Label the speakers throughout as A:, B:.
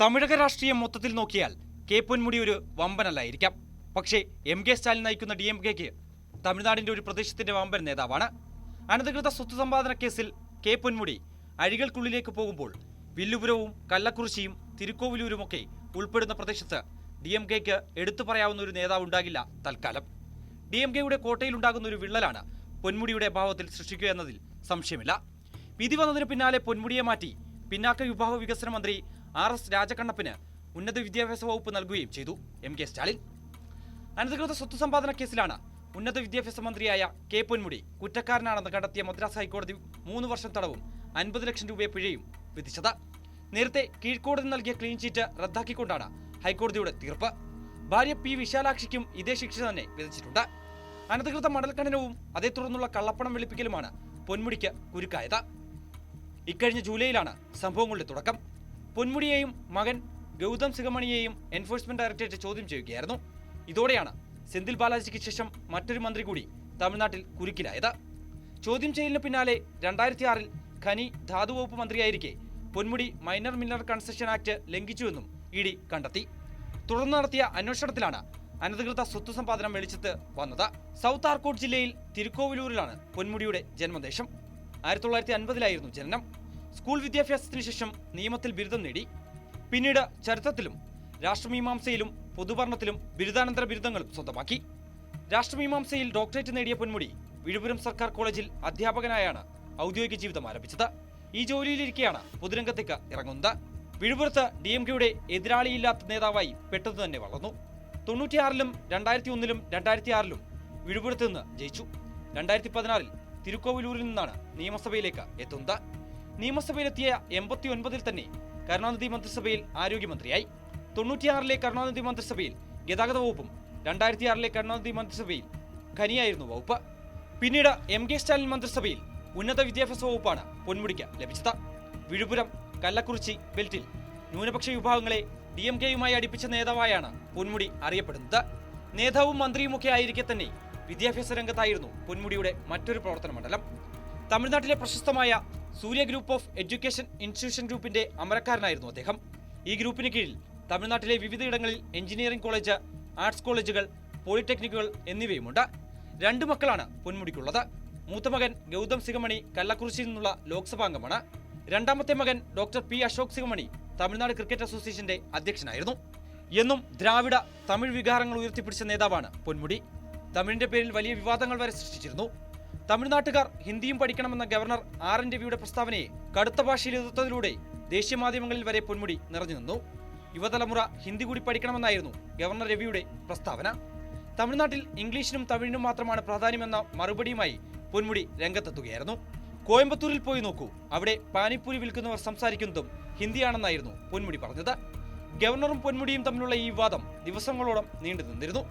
A: തമിഴക രാഷ്ട്രീയം മൊത്തത്തിൽ നോക്കിയാൽ കെ പൊന്മുടി ഒരു വമ്പനല്ലായിരിക്കാം. പക്ഷേ എം കെ സ്റ്റാലിൻ നയിക്കുന്ന ഡി എം കെക്ക് തമിഴ്നാടിന്റെ ഒരു പ്രദേശത്തിന്റെ വമ്പൻ നേതാവാണ്. അനധികൃത സ്വത്ത് സമ്പാദന കേസിൽ കെ പൊന്മുടി അഴികൾക്കുള്ളിലേക്ക് പോകുമ്പോൾ വില്ലുപുരവും കള്ളക്കുറിശിയും തിരുക്കോവിലൂരുമൊക്കെ ഉൾപ്പെടുന്ന പ്രദേശത്ത് ഡി എം കെക്ക് എടുത്തു പറയാവുന്ന ഒരു നേതാവ് ഉണ്ടാകില്ല തൽക്കാലം. ഡി എം കെയുടെ കോട്ടയിലുണ്ടാകുന്ന ഒരു വിള്ളലാണ് പൊന്മുടിയുടെ അഭാവത്തിൽ സൃഷ്ടിക്കുക എന്നതിൽ സംശയമില്ല. വിധി വന്നതിന് പിന്നാലെ പൊന്മുടിയെ മാറ്റി പിന്നാക്ക വിഭാഗ വികസന മന്ത്രി ആർ എസ് രാജകണ്ണപ്പിന് ഉന്നത വിദ്യാഭ്യാസ വകുപ്പ് നൽകുകയും ചെയ്തു. M K Stalin. അനധികൃത സ്വത്ത് സമ്പാദന കേസിലാണ് ഉന്നത വിദ്യാഭ്യാസ മന്ത്രിയായ കെ പൊന്മുടി കുറ്റക്കാരനാണെന്ന് കണ്ടെത്തിയ മദ്രാസ് ഹൈക്കോടതി മൂന്ന് വർഷം തടവും അൻപത് ലക്ഷം രൂപ പിഴയും വിധിച്ചത്. നേരത്തെ കീഴ്ക്കോടതി നൽകിയ ക്ലീൻ ചീറ്റ് റദ്ദാക്കിക്കൊണ്ടാണ് ഹൈക്കോടതിയുടെ തീർപ്പ്. ഭാര്യ പി വിശാലാക്ഷിക്കും ഇതേ ശിക്ഷ തന്നെ വിധിച്ചിട്ടുണ്ട്. അനധികൃത മണൽ ഖനനവും അതേ തുടർന്നുള്ള കള്ളപ്പണം വെളുപ്പിക്കലുമാണ് പൊന്മുടിക്ക് കുരുക്കായത്. ഇക്കഴിഞ്ഞ ജൂലൈയിലാണ് സംഭവങ്ങളുടെ തുടക്കം. പൊന്മുടിയെയും മകൻ ഗൗതം സിഗമണിയെയും എൻഫോഴ്സ്മെന്റ് ഡയറക്ടറേറ്റ് ചോദ്യം ചെയ്യുകയായിരുന്നു. ഇതോടെയാണ് സെന്തിൽ ബാലാജിക്ക് ശേഷം മറ്റൊരു മന്ത്രി കൂടി തമിഴ്നാട്ടിൽ കുരുക്കിലായത്. ചോദ്യം ചെയ്യലിന് പിന്നാലെ രണ്ടായിരത്തി ആറിൽ ഖനി ധാതു വകുപ്പ് മന്ത്രിയായിരിക്കെ Ponmudi minor mineral concession act ലംഘിച്ചുവെന്നും E D കണ്ടെത്തി. തുടർന്ന് നടത്തിയ അന്വേഷണത്തിലാണ് അനധികൃത സ്വത്ത് സമ്പാദനം വെളിച്ചത്ത് വന്നത്. സൗത്ത് ആർക്കോട്ട് ജില്ലയിൽ തിരുക്കോവിലൂരിലാണ് പൊന്മുടിയുടെ ജന്മദേശം. ആയിരത്തി തൊള്ളായിരത്തി അൻപതിലായിരുന്നു ജനനം. സ്കൂൾ വിദ്യാഭ്യാസത്തിന് ശേഷം നിയമത്തിൽ ബിരുദം നേടി. പിന്നീട് ചരിത്രത്തിലും രാഷ്ട്രമീമാംസയിലും പൊതുഭരണത്തിലും ബിരുദാനന്തര ബിരുദങ്ങളും സ്വന്തമാക്കി. രാഷ്ട്രമീമാംസയിൽ ഡോക്ടറേറ്റ് നേടിയ പൊന്മുടി വിഴുപുരം സർക്കാർ കോളേജിൽ അധ്യാപകനായാണ് ഔദ്യോഗിക ജീവിതം ആരംഭിച്ചത്. ഈ ജോലിയിലിരിക്കെയാണ് പൊതുരംഗത്തേക്ക് ഇറങ്ങുന്നത്. വിഴുപുരത്ത് ഡി എം കെയുടെ എതിരാളിയില്ലാത്ത നേതാവായി പെട്ടെന്ന് തന്നെ വളർന്നു. തൊണ്ണൂറ്റിയാറിലും രണ്ടായിരത്തി ഒന്നിലും രണ്ടായിരത്തി ആറിലും വിഴുപുരത്ത് നിന്ന് ജയിച്ചു. രണ്ടായിരത്തി പതിനാറിൽ തിരുക്കോവിലൂരിൽ നിന്നാണ് നിയമസഭയിലേക്ക് എത്തുന്നത്. നിയമസഭയിലെത്തിയ എൺപത്തി ഒൻപതിൽ തന്നെ കരുണാനിധി മന്ത്രിസഭയിൽ ആരോഗ്യമന്ത്രിയായി. തൊണ്ണൂറ്റിയാറിലെ കരുണാനിധി മന്ത്രിസഭയിൽ ഗതാഗത വകുപ്പും രണ്ടായിരത്തി ആറിലെ കരുണാനിധി മന്ത്രിസഭയിൽ ഖനിയായിരുന്നു വകുപ്പ്. പിന്നീട് എം കെ സ്റ്റാലിൻ മന്ത്രിസഭയിൽ ഉന്നത വിദ്യാഭ്യാസ വകുപ്പാണ് പൊന്മുടിക്ക് ലഭിച്ചത്. വിഴുപുരം കല്ലക്കുറിച്ചി ബെൽറ്റിൽ ന്യൂനപക്ഷ വിഭാഗങ്ങളെ ഡി എം കെയുമായി അടുപ്പിച്ച നേതാവായാണ് പൊന്മുടി അറിയപ്പെടുന്നത്. നേതാവും മന്ത്രിയുമൊക്കെ ആയിരിക്കെ തന്നെ വിദ്യാഭ്യാസ രംഗത്തായിരുന്നു പൊന്മുടിയുടെ മറ്റൊരു പ്രവർത്തന മണ്ഡലം. തമിഴ്നാട്ടിലെ പ്രശസ്തമായ Surya group of education institution ഗ്രൂപ്പിന്റെ അമരക്കാരനായിരുന്നു അദ്ദേഹം. ഈ ഗ്രൂപ്പിന് കീഴിൽ തമിഴ്നാട്ടിലെ വിവിധയിടങ്ങളിൽ എഞ്ചിനീയറിംഗ് കോളേജ് ആർട്സ് കോളേജുകൾ പോളിടെക്നിക്കുകൾ എന്നിവയുമുണ്ട്. രണ്ടു മക്കളാണ് പൊന്മുടിക്കുള്ളത്. മൂത്ത മകൻ ഗൗതം സിംഗമണി കല്ലക്കുറിശിയിൽ നിന്നുള്ള ലോക്സഭാംഗമാണ് രണ്ടാമത്തെ മകൻ doctor P Ashok Singamani Tamil Nadu cricket അസോസിയേഷന്റെ അധ്യക്ഷനായിരുന്നു. എന്നും ദ്രാവിഡ തമിഴ് വികാരങ്ങൾ ഉയർത്തിപ്പിടിച്ച നേതാവാണ് പൊന്മുടി. തമിഴിന്റെ പേരിൽ വലിയ വിവാദങ്ങൾ വരെ സൃഷ്ടിച്ചിരുന്നു. തമിഴ്നാട്ടുകാർ ഹിന്ദിയും പഠിക്കണമെന്ന ഗവർണർ ആർ എൻ രവിയുടെ പ്രസ്താവനയെ കടുത്ത ഭാഷയിൽ എതിർത്തതിലൂടെ ദേശീയ മാധ്യമങ്ങളിൽ വരെ പൊന്മുടി നിറഞ്ഞു നിന്നു. യുവതലമുറ ഹിന്ദി കൂടി പഠിക്കണമെന്നായിരുന്നു ഗവർണർ രവിയുടെ പ്രസ്താവന. തമിഴ്നാട്ടിൽ ഇംഗ്ലീഷിനും തമിഴിനും മാത്രമാണ് പ്രാധാന്യമെന്ന മറുപടിയുമായി പൊന്മുടി രംഗത്തെത്തുകയായിരുന്നു. കോയമ്പത്തൂരിൽ പോയി നോക്കൂ. അവിടെ പാനിപ്പൂരി വിൽക്കുന്നവർ സംസാരിക്കുന്നതും ഹിന്ദിയാണെന്നായിരുന്നു പൊന്മുടി പറഞ്ഞത്. ഗവർണറും പൊന്മുടിയും തമ്മിലുള്ള ഈ വിവാദം ദിവസങ്ങളോളം നീണ്ടു നിന്നിരുന്നു.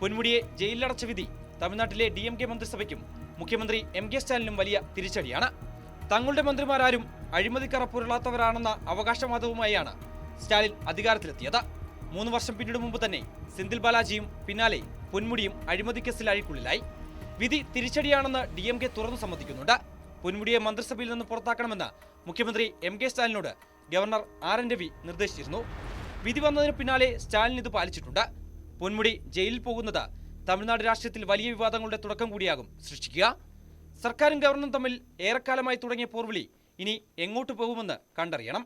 A: പൊന്മുടിയെ ജയിലിലടച്ച വിധി തമിഴ്നാട്ടിലെ ഡി എം കെ മന്ത്രിസഭയ്ക്കും മുഖ്യമന്ത്രി എം കെ സ്റ്റാലിനും വലിയ തിരിച്ചടിയാണ്. തങ്ങളുടെ മന്ത്രിമാരാരും അഴിമതിക്കറപ്പുരളാത്തവരാണെന്ന അവകാശവാദവുമായാണ് സ്റ്റാലിൻ അധികാരത്തിലെത്തിയത്. മൂന്ന് വർഷം പിന്നീട് മുമ്പ് തന്നെ സെന്തിൽ ബാലാജിയും പിന്നാലെ പൊന്മുടിയും അഴിമതി കേസിൽ അഴിക്കുള്ളിലായി വിധി തിരിച്ചടിയാണെന്ന് ഡി എം കെ തുറന്നു സമ്മതിക്കുന്നുണ്ട്. പൊന്മുടിയെ മന്ത്രിസഭയിൽ നിന്ന് പുറത്താക്കണമെന്ന് മുഖ്യമന്ത്രി എം കെ സ്റ്റാലിനോട് ഗവർണർ ആർ എൻ രവി നിർദ്ദേശിച്ചിരുന്നു. വിധി വന്നതിന് പിന്നാലെ സ്റ്റാലിൻ ഇത് പാലിച്ചിട്ടുണ്ട്. പൊന്മുടി ജയിലിൽ പോകുന്നത് തമിഴ്നാട് രാഷ്ട്രീയത്തിൽ വലിയ വിവാദങ്ങളുടെ തുടക്കം കൂടിയാകും. സൃഷ്ടിക്കുക. സർക്കാരും ഗവർണറും തമ്മിൽ ഏറെക്കാലമായി തുടങ്ങിയ പോർവിളി ഇനി എങ്ങോട്ട് പോകുമെന്ന് കണ്ടറിയണം.